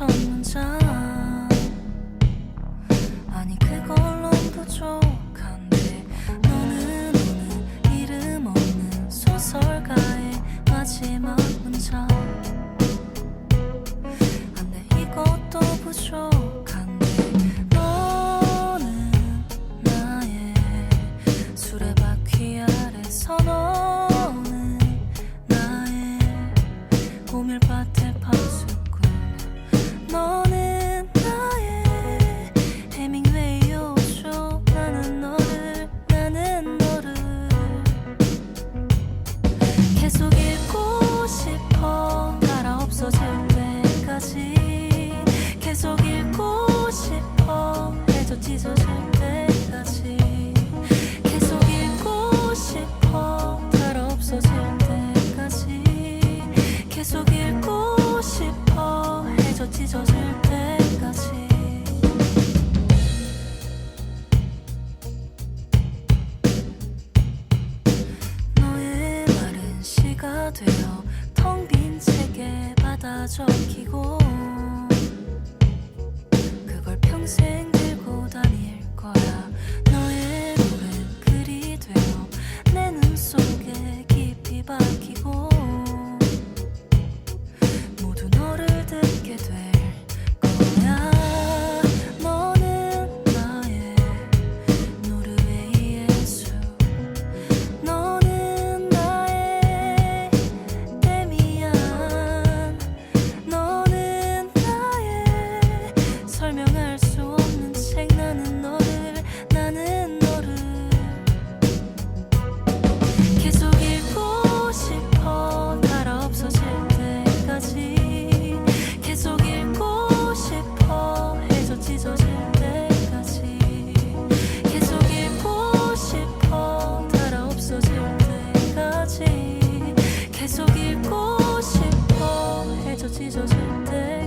첫 문장 아니 그걸론 부족한데. 너는 오늘 이름 없는 소설가의 마지막 문장. 안돼 이것도 부족한데. 너는 나의 수레바퀴 아래서 너는 나의 고밀밭 계속 읽고 싶어. 나라 없어질 때까지 되어 텅빈 책에 받아 적히고 today.